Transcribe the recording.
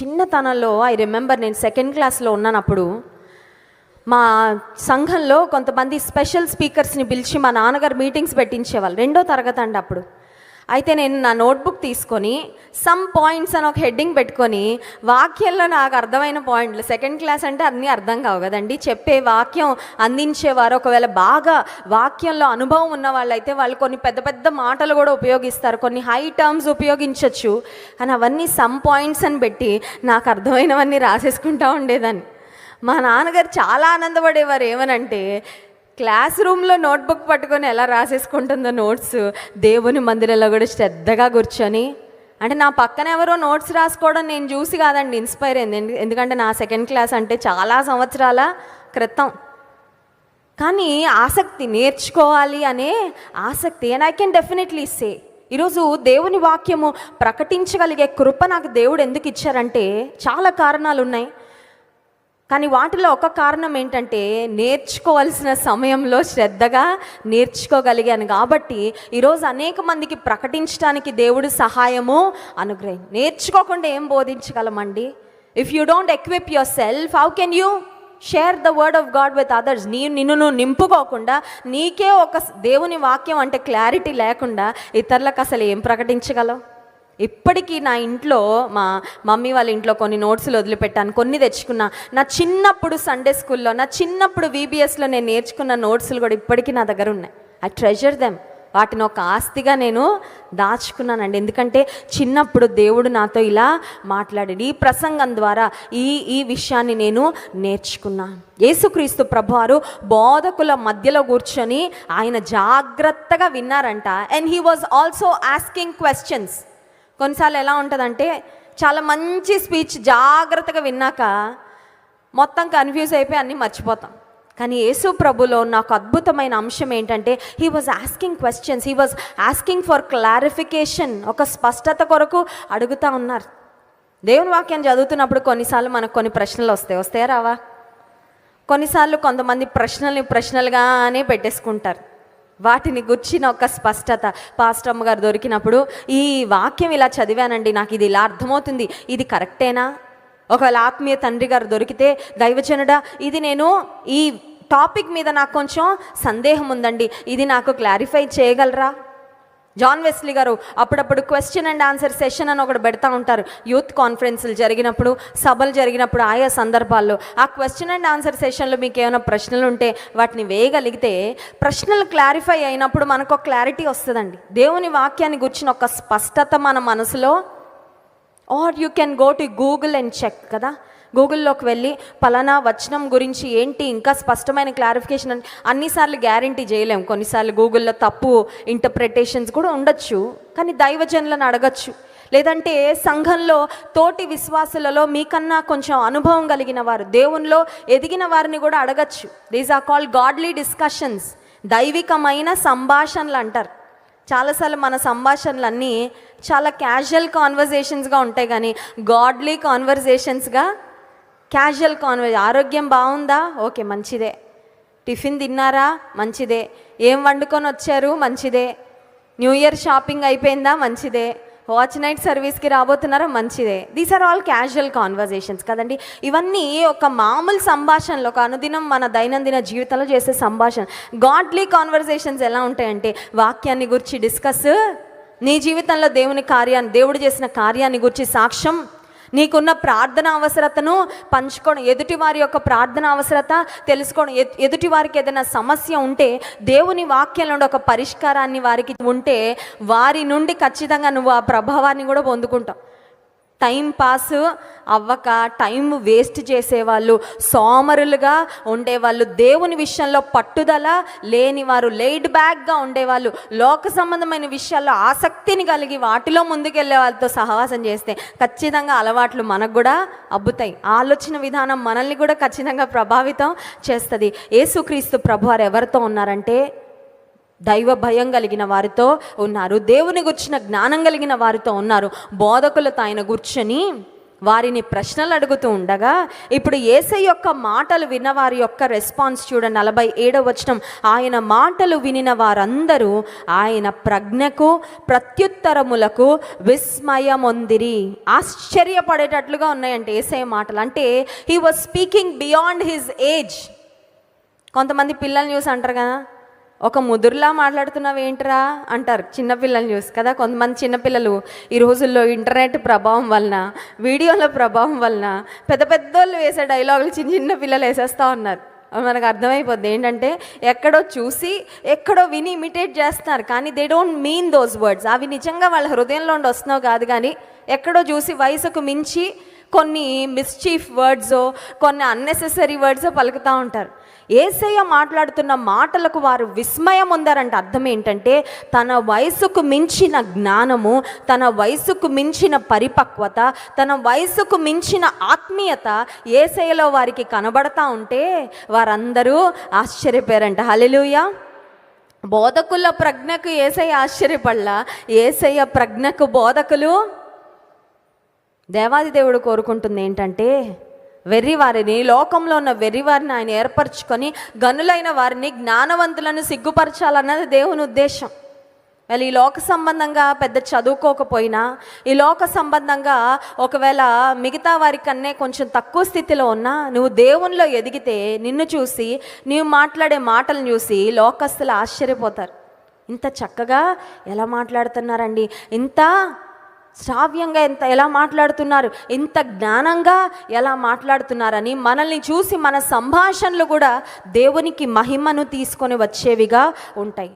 చిన్నతనంలో I remember నేను second క్లాస్లో ఉన్నానప్పుడు మా సంఘంలో కొంతమంది స్పెషల్ స్పీకర్స్ని పిలిచి మా నాన్నగారు మీటింగ్స్ పెట్టించేవాళ్ళు. రెండో తరగతి అండి అప్పుడు. అయితే నేను నా నోట్బుక్ తీసుకొని సమ్ పాయింట్స్ అని ఒక హెడ్డింగ్ పెట్టుకొని వాక్యంలో నాకు అర్థమైన పాయింట్లు సెకండ్ క్లాస్ అంటే అన్నీ అర్థం కావు కదండి. చెప్పే వాక్యం అందించేవారు ఒకవేళ బాగా వాక్యంలో అనుభవం ఉన్న వాళ్ళైతే వాళ్ళు కొన్ని పెద్ద పెద్ద మాటలు కూడా ఉపయోగిస్తారు కొన్ని హై టర్మ్స్ ఉపయోగించవచ్చు కానీ అవన్నీ సమ్ పాయింట్స్ అని పెట్టి నాకు అర్థమైనవన్నీ రాసేసుకుంటా ఉండేదాన్ని. మా నాన్నగారు చాలా ఆనందపడేవారు ఏమనంటే క్లాస్ రూమ్లో నోట్బుక్ పట్టుకొని ఎలా రాసేసుకుంటుందో నోట్స్. దేవుని మందిరంలో కూడా శ్రద్ధగా కూర్చొని. అంటే నా పక్కన ఎవరో నోట్స్ రాసుకోవడం నేను చూసి కాదండి ఇన్స్పైర్ అయింది. ఎందుకంటే నా సెకండ్ క్లాస్ అంటే చాలా సంవత్సరాల క్రితం. కానీ ఆసక్తి నేర్చుకోవాలి అనే ఆసక్తి and I can definitely say ఈరోజు దేవుని వాక్యము ప్రకటించగలిగే కృప నాకు దేవుడు ఎందుకు ఇచ్చారంటే చాలా కారణాలు ఉన్నాయి కానీ వాటిలో ఒక కారణం ఏంటంటే నేర్చుకోవాల్సిన సమయంలో శ్రద్ధగా నేర్చుకోగలిగాను కాబట్టి ఈరోజు అనేక మందికి ప్రకటించడానికి దేవుడు సహాయము అనుగ్రహం. నేర్చుకోకుండా ఏం బోధించగలమండి? If you don't equip yourself how can you share the word of God with others నీ నిన్ను నువ్వు నింపుకోకుండా నీకే ఒక దేవుని వాక్యం అంటే క్లారిటీ లేకుండా ఇతరులకు అసలు ఏం ప్రకటించగలవు? ఇప్పటికీ నా ఇంట్లో మా మమ్మీ వాళ్ళ ఇంట్లో కొన్ని నోట్స్లు వదిలిపెట్టాను కొన్ని తెచ్చుకున్నా. నా చిన్నప్పుడు సండే స్కూల్లో నా చిన్నప్పుడు వీబీఎస్లో నేను నేర్చుకున్న నోట్స్లు కూడా ఇప్పటికీ నా దగ్గర ఉన్నాయి. ఐ ట్రెజర్ దెమ్ వాటిని ఒక ఆస్తిగా నేను దాచుకున్నానండి. ఎందుకంటే చిన్నప్పుడు దేవుడు నాతో ఇలా మాట్లాడాడు. ఈ ప్రసంగం ద్వారా ఈ ఈ విషయాన్ని నేను నేర్చుకున్నా యేసుక్రీస్తు ప్రభువారు బోధకుల మధ్యలో కూర్చొని ఆయన జాగ్రత్తగా విన్నారంట. And he was also asking questions కొన్నిసార్లు ఎలా ఉంటుందంటే చాలా మంచి స్పీచ్ జాగ్రత్తగా విన్నాక మొత్తం కన్ఫ్యూజ్ అయిపోయి అన్నీ మర్చిపోతాం. కానీ యేసు ప్రభులో నాకు అద్భుతమైన అంశం ఏంటంటే he was asking questions he was asking for clarification ఒక స్పష్టత కొరకు అడుగుతా ఉన్నారు. దేవుని వాక్యం చదువుతున్నప్పుడు కొన్నిసార్లు మనకు కొన్ని ప్రశ్నలు వస్తాయి. వస్తాయా రావా? కొన్నిసార్లు కొంతమంది ప్రశ్నల్ని ప్రశ్నలుగానే పెట్టేసుకుంటారు. వాటిని గుర్చిన ఒక స్పష్టత. పాస్టమ్మ గారు దొరికినప్పుడు ఈ వాక్యం ఇలా చదివానండి నాకు ఇది ఇలా అర్థమవుతుంది ఇది కరెక్టేనా? ఒకవేళ ఆత్మీయ తండ్రి గారు దొరికితే దైవజనుడా ఇది నేను ఈ టాపిక్ మీద నాకు కొంచెం సందేహం ఉందండి ఇది నాకు క్లారిఫై చేయగలరా? జాన్ వెస్లీ గారు అప్పుడప్పుడు క్వశ్చన్ అండ్ ఆన్సర్ సెషన్ అని ఒకటి పెడతా ఉంటారు. యూత్ కాన్ఫరెన్స్లు జరిగినప్పుడు సభలు జరిగినప్పుడు ఆయా సందర్భాల్లో. ఆ క్వశ్చన్ అండ్ ఆన్సర్ సెషన్లో మీకు ఏమైనా ప్రశ్నలు ఉంటే వాటిని వేయగలిగితే ప్రశ్నలు క్లారిఫై అయినప్పుడు మనకు ఒక క్లారిటీ వస్తుందండి. దేవుని వాక్యాన్ని గుర్చిన ఒక స్పష్టత మన మనసులో or you can go to Google and check కదా. గూగుల్లోకి వెళ్ళి పలానా వచనం గురించి ఏంటి ఇంకా స్పష్టమైన క్లారిఫికేషన్ అని అన్నిసార్లు గ్యారంటీ చేయలేం. కొన్నిసార్లు గూగుల్లో తప్పు ఇంటర్ప్రిటేషన్స్ కూడా ఉండొచ్చు కానీ దైవజనులను అడగచ్చు. లేదంటే సంఘంలో తోటి విశ్వాసులలో మీకన్నా కొంచెం అనుభవం కలిగిన వారు దేవునిలో ఎదిగిన వారిని కూడా అడగచ్చు. These are called godly discussions దైవికమైన సంభాషణలు అంటారు. చాలాసార్లు మన సంభాషణలన్నీ చాలా క్యాజువల్ కాన్వర్జేషన్స్గా ఉంటాయి కానీ గాడ్లీ కాన్వర్జేషన్స్గా క్యాజువల్ కాన్వర్జ్ ఆరోగ్యం బాగుందా? ఓకే మంచిదే. టిఫిన్ తిన్నారా? మంచిదే. ఏం వండుకొని వచ్చారు? మంచిదే. న్యూ ఇయర్ షాపింగ్ అయిపోయిందా? మంచిదే. వాచ్ నైట్ సర్వీస్కి రాబోతున్నారా? మంచిదే. These are all casual conversations కదండి. ఇవన్నీ ఒక మామూలు సంభాషణలో ఒక అనుదినం మన దైనందిన జీవితంలో చేసే సంభాషణ. గాడ్లీ కాన్వర్జేషన్స్ ఎలా ఉంటాయంటే వాక్యాన్ని గురించి డిస్కస్ నీ జీవితంలో దేవుని కార్యాన్ని దేవుడు చేసిన కార్యాన్ని గురించి సాక్ష్యం నీకున్న ప్రార్థన అవసరతను పంచుకోవడం ఎదుటి వారి యొక్క ప్రార్థన అవసరత తెలుసుకోవడం ఎదుటి వారికి ఏదైనా సమస్య ఉంటే దేవుని వాక్యంలో నుండి ఒక పరిష్కారాన్ని వారికి ఉంటే వారి నుండి ఖచ్చితంగా నువ్వు ఆ ప్రభావాన్ని కూడా పొందుకుంటావు. టైం పాస్ అవ్వక టైం వేస్ట్ చేసేవాళ్ళు సోమరులుగా ఉండేవాళ్ళు దేవుని విషయంలో పట్టుదల లేని వారు లేడ్ బ్యాక్గా ఉండేవాళ్ళు లోక సంబంధమైన విషయాల్లో ఆసక్తిని కలిగి వాటిలో ముందుకెళ్ళే వాళ్ళతో సహవాసం చేస్తే ఖచ్చితంగా అలవాట్లు మనకు కూడా అబ్బుతాయి. ఆలోచన విధానం మనల్ని కూడా ఖచ్చితంగా ప్రభావితం చేస్తుంది. యేసుక్రీస్తు ప్రభువారు ఎవరితో ఉన్నారంటే దైవ భయం కలిగిన వారితో ఉన్నారు. దేవుని గుర్చిన జ్ఞానం కలిగిన వారితో ఉన్నారు. బోధకులతో ఆయన కూర్చొని వారిని ప్రశ్నలు అడుగుతూ ఉండగా ఇప్పుడు ఏసై యొక్క మాటలు విన్న వారి యొక్క రెస్పాన్స్ చూడండి నలభై ఏడవ వచనం ఆయన మాటలు వినిన వారందరూ ఆయన ప్రజ్ఞకు ప్రత్యుత్తరములకు విస్మయమొందిరి. ఆశ్చర్యపడేటట్లుగా ఉన్నాయంటే ఏసై మాటలు. అంటే he was speaking beyond his age కొంతమంది పిల్లల్ని చూసి అంటారు కదా ఒక ముదురులా మాట్లాడుతున్నావు ఏంట్రా? అంటారు చిన్నపిల్లల్ని చూసి కదా? కొంతమంది చిన్నపిల్లలు ఈ రోజుల్లో ఇంటర్నెట్ ప్రభావం వలన వీడియోల ప్రభావం వలన పెద్ద పెద్దోళ్ళు వేసే డైలాగులు చిన్న చిన్న పిల్లలు వేసేస్తూ ఉన్నారు. మనకు అర్థమైపోద్ది ఏంటంటే ఎక్కడో చూసి ఎక్కడో విని ఇమిటేట్ చేస్తున్నారు. కానీ they don't mean those words అవి నిజంగా వాళ్ళ హృదయంలో ఉండి వస్తున్నావు కాదు కానీ ఎక్కడో చూసి వయసుకు మించి కొన్ని మిస్చీఫ్ వర్డ్స్ కొన్ని అన్నెసెసరీ వర్డ్స్ పలుకుతూ ఉంటారు. ఏసయ్య మాట్లాడుతున్న మాటలకు వారు విస్మయం ఉందారంటే. అర్థం ఏంటంటే తన వయసుకు మించిన జ్ఞానము తన వయసుకు మించిన పరిపక్వత తన వయసుకు మించిన ఆత్మీయత ఏసయ్యలో వారికి కనబడతా ఉంటే వారందరూ ఆశ్చర్యపోయారంట. హల్లెలూయా! బోధకుల ప్రజ్ఞకు ఏసయ్య ఆశ్చర్యపడలా? ఏసయ్య ప్రజ్ఞకు బోధకులు దేవాది దేవుడు కోరుకుంటుంది ఏంటంటే వెర్రివారిని లోకంలో ఉన్న వెర్రివారిని ఆయన ఏర్పరచుకొని గనులైన వారిని జ్ఞానవంతులను సిగ్గుపరచాలన్నది దేవుని ఉద్దేశం. వాళ్ళు ఈ లోక సంబంధంగా పెద్ద చదువుకోకపోయినా ఈ లోక సంబంధంగా ఒకవేళ మిగతా వారికన్నే కొంచెం తక్కువ స్థితిలో ఉన్నా నువ్వు దేవునిలో ఎదిగితే నిన్ను చూసి నీవు మాట్లాడే మాటలను చూసి లోకస్తులు ఆశ్చర్యపోతారు. ఇంత చక్కగా ఎలా మాట్లాడుతున్నారండి? ఇంత శ్రావ్యంగా ఎంత ఎలా మాట్లాడుతున్నారు ఇంత జ్ఞానంగా ఎలా మాట్లాడుతున్నారని మనల్ని చూసి మన సంభాషణలు కూడా దేవునికి మహిమను తీసుకొని వచ్చేవిగా ఉంటాయి.